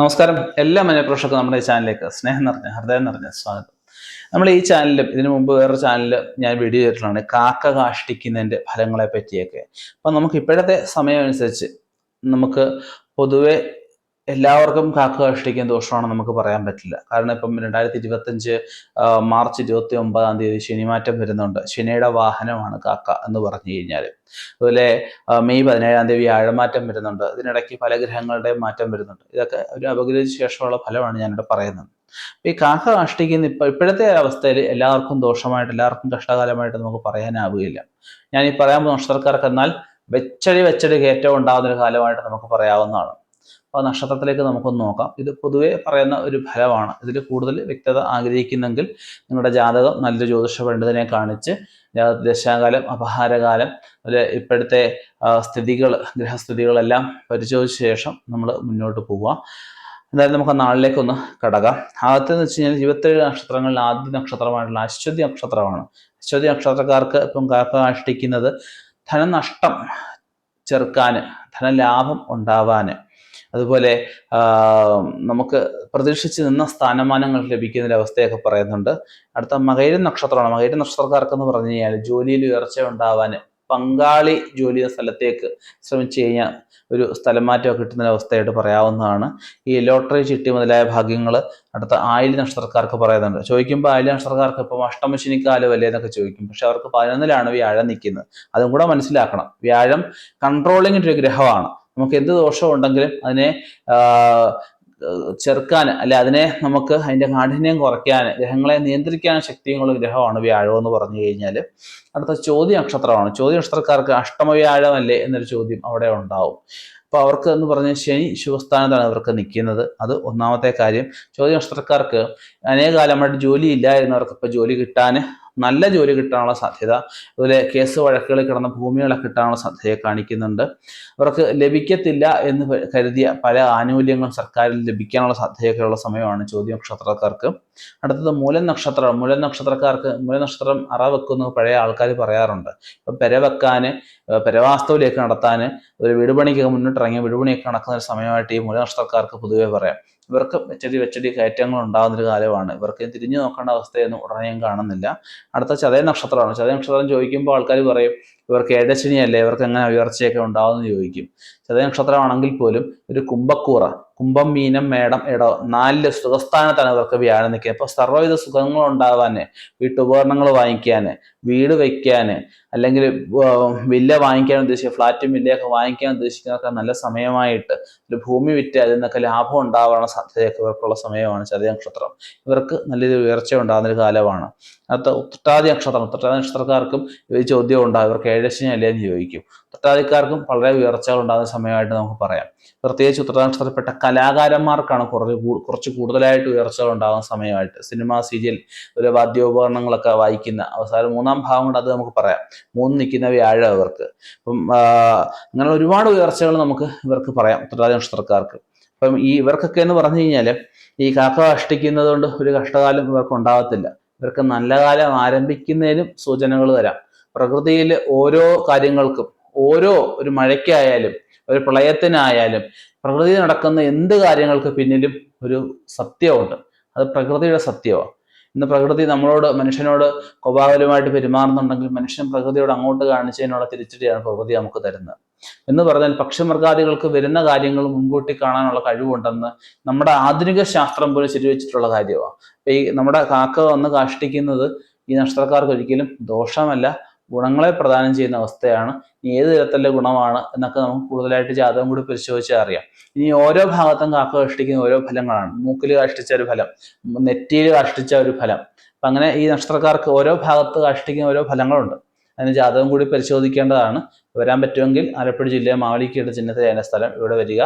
നമസ്കാരം. എല്ലാ മനഃപ്രേക്ഷകർക്കും നമ്മുടെ ഈ ചാനലിലേക്ക് സ്നേഹം നിറഞ്ഞ ഹൃദയം നിറഞ്ഞ സ്വാഗതം. നമ്മൾ ഈ ചാനലിലും ഇതിനു മുമ്പ് വേറെ ചാനലിൽ ഞാൻ വീഡിയോ ചെയ്തിട്ടുള്ളതാണ് കാക്ക കാഷ്ടിക്കുന്നതിന്റെ ഫലങ്ങളെ പറ്റിയൊക്കെ. അപ്പം നമുക്ക് ഇപ്പോഴത്തെ സമയം അനുസരിച്ച് നമുക്ക് പൊതുവെ എല്ലാവർക്കും കാക്ക കഷ്ടിക്കാൻ ദോഷമാണെന്ന് നമുക്ക് പറയാൻ പറ്റില്ല. കാരണം ഇപ്പം രണ്ടായിരത്തി ഇരുപത്തഞ്ച് മാർച്ച് ഇരുപത്തി ഒമ്പതാം തീയതി ശനിമാറ്റം വരുന്നുണ്ട്. ശനിയുടെ വാഹനമാണ് കാക്ക എന്ന് പറഞ്ഞു കഴിഞ്ഞാൽ അതുപോലെ മെയ് പതിനേഴാം തീയതി വ്യാഴമാറ്റം വരുന്നുണ്ട്. ഇതിനിടയ്ക്ക് പല ഗ്രഹങ്ങളുടെയും മാറ്റം വരുന്നുണ്ട്. ഇതൊക്കെ ഒരു അപഗ്രഹിച്ച ശേഷമുള്ള ഫലമാണ് ഞാനിവിടെ പറയുന്നത്. ഈ കാക്ക കാഷ്ടിക്കുന്ന ഇപ്പൊ ഇപ്പോഴത്തെ അവസ്ഥയിൽ എല്ലാവർക്കും ദോഷമായിട്ട് എല്ലാവർക്കും കഷ്ടകാലമായിട്ട് നമുക്ക് പറയാനാവുകയില്ല. ഞാൻ ഈ പറയാൻ പോകുന്ന നക്ഷത്രക്കാർക്ക് എന്നാൽ വെച്ചടി വെച്ചടി കയറ്റം ഉണ്ടാകുന്ന ഒരു കാലമായിട്ട് നമുക്ക് പറയാവുന്നതാണ്. അപ്പോൾ നക്ഷത്രത്തിലേക്ക് നമുക്കൊന്ന് നോക്കാം. ഇത് പൊതുവെ പറയുന്ന ഒരു ഫലമാണ്. ഇതിൽ കൂടുതൽ വ്യക്തത ആഗ്രഹിക്കുന്നെങ്കിൽ നിങ്ങളുടെ ജാതകം നല്ലൊരു ജ്യോതിഷ പണ്ഡിതനെ കാണിച്ച് ദശാകാലം അപഹാരകാലം അതുപോലെ ഇപ്പോഴത്തെ സ്ഥിതികൾ ഗ്രഹസ്ഥിതികളെല്ലാം പരിശോധിച്ച ശേഷം നമ്മൾ മുന്നോട്ട് പോവുക എന്തായാലും നമുക്ക് നാളിലേക്ക് ഒന്ന് കടകാം ആദ്യത്തെ വെച്ച് കഴിഞ്ഞാൽ ഇരുപത്തേഴ് നക്ഷത്രങ്ങളിൽ ആദ്യ നക്ഷത്രമായിട്ടുള്ള അശ്വതി നക്ഷത്രമാണ്. അശ്വതി നക്ഷത്രക്കാർക്ക് ഇപ്പം കാഷ്ടിക്കുന്നത് ധനനഷ്ടം ചെറുക്കാന് ധനലാഭം ഉണ്ടാവാന് അതുപോലെ നമുക്ക് പ്രതീക്ഷിച്ച് നിന്ന സ്ഥാനമാനങ്ങൾ ലഭിക്കുന്ന അവസ്ഥയൊക്കെ പറയുന്നുണ്ട്. അടുത്ത മകൈര നക്ഷത്രമാണ്. മകൈര നക്ഷത്രക്കാർക്ക് എന്ന് പറഞ്ഞു കഴിഞ്ഞാൽ ജോലിയിൽ ഉയർച്ച ഉണ്ടാവാൻ പങ്കാളി ജോലി സ്ഥലത്തേക്ക് ശ്രമിച്ചു കഴിഞ്ഞാൽ ഒരു സ്ഥലം മാറ്റമൊക്കെ കിട്ടുന്ന അവസ്ഥയായിട്ട് പറയാവുന്നതാണ്. ഈ ലോട്ടറി ചിട്ടി മുതലായ ഭാഗ്യങ്ങൾ അടുത്ത ആയില്യ നക്ഷത്രക്കാർക്ക് പറയുന്നുണ്ട്. ചോദിക്കുമ്പോൾ ആയില്യ നക്ഷത്രക്കാർക്ക് ഇപ്പം അഷ്ടമശിനിക്കാലം അല്ലേ എന്നൊക്കെ ചോദിക്കും. പക്ഷെ അവർക്ക് പതിനൊന്നിലാണ് വ്യാഴം നിൽക്കുന്നത്. അതും കൂടെ മനസ്സിലാക്കണം. വ്യാഴം കൺട്രോളിംഗ് ഒരു ഗ്രഹമാണ്. നമുക്ക് എന്ത് ദോഷം ഉണ്ടെങ്കിലും അതിനെ ചെറുക്കാൻ അല്ലെ അതിനെ നമുക്ക് അതിന്റെ കാഠിന്യം കുറയ്ക്കാൻ ഗ്രഹങ്ങളെ നിയന്ത്രിക്കാൻ ശക്തിയുള്ള ഗ്രഹമാണ് വ്യാഴം എന്ന് പറഞ്ഞു കഴിഞ്ഞാൽ. അടുത്ത ചോദ്യ നക്ഷത്രമാണ്. ചോദ്യ നക്ഷത്രക്കാർക്ക് അഷ്ടമ വ്യാഴമല്ലേ എന്നൊരു ചോദ്യം അവിടെ ഉണ്ടാവും. അപ്പോൾ അവർക്ക് എന്ന് പറഞ്ഞാൽ ശനി ശുഭസ്ഥാനത്താണ് അവർക്ക് നിൽക്കുന്നത്. അത് ഒന്നാമത്തെ കാര്യം. ചോദ്യ നക്ഷത്രക്കാർക്ക് അനേക കാലമായിട്ട് ജോലി ഇല്ലായിരുന്നവർക്ക് ഇപ്പോൾ ജോലി കിട്ടാൻ നല്ല ജോലി കിട്ടാനുള്ള സാധ്യത അതുപോലെ കേസ് വഴക്കുകളിൽ കിടന്ന ഭൂമികളൊക്കെ കിട്ടാനുള്ള സാധ്യതയെ കാണിക്കുന്നുണ്ട്. അവർക്ക് ലഭിക്കത്തില്ല എന്ന് കരുതിയ പല ആനുകൂല്യങ്ങളും സർക്കാരിൽ ലഭിക്കാനുള്ള സാധ്യതയൊക്കെയുള്ള സമയമാണ് ചോദ്യ നക്ഷത്രക്കാർക്ക് അടുത്തത് മൂലം നക്ഷത്രം. മൂലം നക്ഷത്രക്കാർക്ക് മൂലം നക്ഷത്രം അറ വെക്കുന്നു പഴയ ആൾക്കാർ പറയാറുണ്ട്. ഇപ്പം പെര വെക്കാന് ഏഹ് പെരവാസ്തവിലേക്ക് നടത്താൻ ഒരു വീട് പണിക്കൊക്കെ മുന്നിട്ടിറങ്ങിയ വീട് പണിയൊക്കെ നടക്കുന്ന ഒരു സമയമായിട്ട് ഈ മൂല നക്ഷത്രക്കാർക്ക് പൊതുവെ പറയാം. ഇവർക്ക് വെച്ചടി വെച്ചടി കയറ്റങ്ങൾ ഉണ്ടാകുന്ന ഒരു കാലമാണ്. ഇവർക്ക് തിരിഞ്ഞു നോക്കേണ്ട അവസ്ഥയൊന്നും ഉടനെയും കാണുന്നില്ല. അടുത്ത ചതയ നക്ഷത്രമാണ്. ചതയ നക്ഷത്രം ചോദിക്കുമ്പോൾ ആൾക്കാർ പറയും ഇവർക്ക് ഏഴശനിയല്ലേ ഇവർക്ക് എങ്ങനെ ഉയർച്ചയൊക്കെ ഉണ്ടാവുമെന്ന് ചോദിക്കും. ചതയ നക്ഷത്രമാണെങ്കിൽ പോലും ഒരു കുംഭക്കൂറ കുംഭം മീനം മേടം ഇട നാലിൽ സുഖസ്ഥാനത്താണ് ഇവർക്ക് വ്യാഴം നിൽക്കുക. അപ്പോൾ സർവവിധ സുഖങ്ങൾ ഉണ്ടാവാന് വീട്ടുപകരണങ്ങൾ വാങ്ങിക്കാന് വീട് വെക്കാന് അല്ലെങ്കിൽ വില്ല വാങ്ങിക്കാൻ ഉദ്ദേശിക്കുക ഫ്ലാറ്റും വില്ലയൊക്കെ വാങ്ങിക്കാൻ ഉദ്ദേശിക്കുന്നവർക്ക് നല്ല സമയമായിട്ട് ഒരു ഭൂമി വിറ്റ് അതിൽ നിന്നൊക്കെ ലാഭം ഉണ്ടാവാനുള്ള സാധ്യതയൊക്കെ ഇവർക്കുള്ള സമയമാണ് ചതയ നക്ഷത്രം. ഇവർക്ക് നല്ലൊരു ഉയർച്ച ഉണ്ടാകുന്ന ഒരു കാലമാണ്. അടുത്ത ഉത്രട്ടാതി നക്ഷത്രം ഉത്രട്ടാതി നക്ഷത്രക്കാർക്കും ഈ ചോദ്യം ഉണ്ടാകും ഇവർക്ക് ഏഴശനി അല്ലേ എന്ന് ചോദിക്കും. ഉത്രട്ടാതിക്കാർക്കും വളരെ ഉയർച്ചകൾ ഉണ്ടാകുന്ന സമയമായിട്ട് നമുക്ക് പറയാം. പ്രത്യേകിച്ച് ഉത്രട്ടാതി നക്ഷത്രപ്പെട്ട കലാകാരന്മാർക്കാണ് കുറച്ച് കുറച്ച് കൂടുതലായിട്ട് ഉയർച്ചകൾ ഉണ്ടാകുന്ന സമയമായിട്ട്. സിനിമ സീരിയൽ ഒരു വാദ്യോപകരണങ്ങളൊക്കെ വായിക്കുന്ന അവസാനം മൂന്നാം ഭാഗം കൊണ്ട് അത് നമുക്ക് പറയാം. മൂന്ന് നിൽക്കുന്ന വ്യാഴം ഇവർക്ക് അപ്പം അങ്ങനെ ഒരുപാട് ഉയർച്ചകൾ നമുക്ക് ഇവർക്ക് പറയാം ഉത്തരവാദി നക്ഷത്രക്കാർക്ക്. അപ്പം ഈ ഇവർക്കൊക്കെ എന്ന് പറഞ്ഞു കഴിഞ്ഞാൽ ഈ കാക്ക കഷ്ടിക്കുന്നത് കൊണ്ട് ഒരു കഷ്ടകാലം ഇവർക്ക് ഉണ്ടാകത്തില്ല ഇവർക്ക് നല്ല കാലം ആരംഭിക്കുന്നതിനും സൂചനകൾ തരാം. പ്രകൃതിയിൽ ഓരോ കാര്യങ്ങൾക്കും ഓരോ ഒരു മഴയ്ക്കായാലും ഒരു പ്രളയത്തിനായാലും പ്രകൃതി നടക്കുന്ന എന്ത് കാര്യങ്ങൾക്ക് പിന്നിലും ഒരു സത്യമുണ്ട് അത് പ്രകൃതിയുടെ സത്യമാണ് ഇന്ന് പ്രകൃതി നമ്മളോട് മനുഷ്യനോട് കോപാകുലമായിട്ട് പെരുമാറുന്നുണ്ടെങ്കിൽ മനുഷ്യൻ പ്രകൃതിയോട് അങ്ങോട്ട് കാണിച്ചതിനുള്ള തിരിച്ചടിയാണ് പ്രകൃതി നമുക്ക് തരുന്നത്. എന്ന് പറഞ്ഞാൽ പക്ഷിമൃഗാദികൾക്ക് വരുന്ന കാര്യങ്ങൾ മുൻകൂട്ടി കാണാനുള്ള കഴിവുണ്ടെന്ന് നമ്മുടെ ആധുനിക ശാസ്ത്രം പോലും ശരിവെച്ചിട്ടുള്ള കാര്യമാണ് ഈ നമ്മുടെ കാക്ക വന്ന് കാഷ്ടിക്കുന്നത് ഈ നക്ഷത്രക്കാർക്ക് ഒരിക്കലും ദോഷമല്ല. ഗുണങ്ങളെ പ്രദാനം ചെയ്യുന്ന അവസ്ഥയാണ് ഏത് തരത്തിലുള്ള ഗുണമാണ് എന്നൊക്കെ നമുക്ക് കൂടുതലായിട്ട് ജാതകം കൂടി പരിശോധിച്ചാൽ അറിയാം. ഇനി ഓരോ ഭാഗത്തും കാക്ക കാഷ്ടിക്കുന്ന ഓരോ ഫലങ്ങളാണ്. മൂക്കിൽ കാഷ്ടിച്ച ഒരു ഫലം നെറ്റിയിൽ കാഷ്ടിച്ച ഒരു ഫലം. അപ്പൊ അങ്ങനെ ഈ നക്ഷത്രക്കാർക്ക് ഓരോ ഭാഗത്ത് കാഷ്ടിക്കുന്ന ഓരോ ഫലങ്ങളുണ്ട്. അതിന് ജാതകം കൂടി പരിശോധിക്കേണ്ടതാണ്. വരാൻ പറ്റുമെങ്കിൽ ആലപ്പുഴ ജില്ലയിലെ മാവലിക്കേണ്ട ചിഹ്നത്തിൽ അതിന്റെ സ്ഥലം ഇവിടെ വരിക.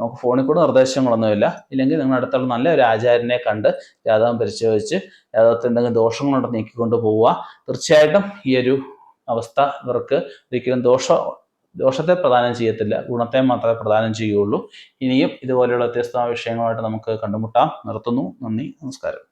നമുക്ക് ഫോണിൽ കൂടെ നിർദ്ദേശങ്ങളൊന്നുമില്ല. ഇല്ലെങ്കിൽ നിങ്ങൾ അടുത്തുള്ള നല്ല ഒരു ആചാര്യനെ കണ്ട് ജാതകം പരിശോധിച്ച് ജാതകത്തിൽ എന്തെങ്കിലും ദോഷങ്ങളുണ്ടെന്ന് നീക്കിക്കൊണ്ട് പോവുക. തീർച്ചയായിട്ടും ഈ ഒരു അവസ്ഥ ഇവർക്ക് ഒരിക്കലും ദോഷ ദോഷത്തെ പ്രദാനം ചെയ്യത്തില്ല. ഗുണത്തെ മാത്രമേ പ്രദാനം ചെയ്യുകയുള്ളൂ. ഇനിയും ഇതുപോലെയുള്ള വ്യത്യസ്തമായ വിഷയങ്ങളുമായിട്ട് നമുക്ക് കണ്ടുമുട്ടാം. നിർത്തുന്നു. നന്ദി. നമസ്കാരം.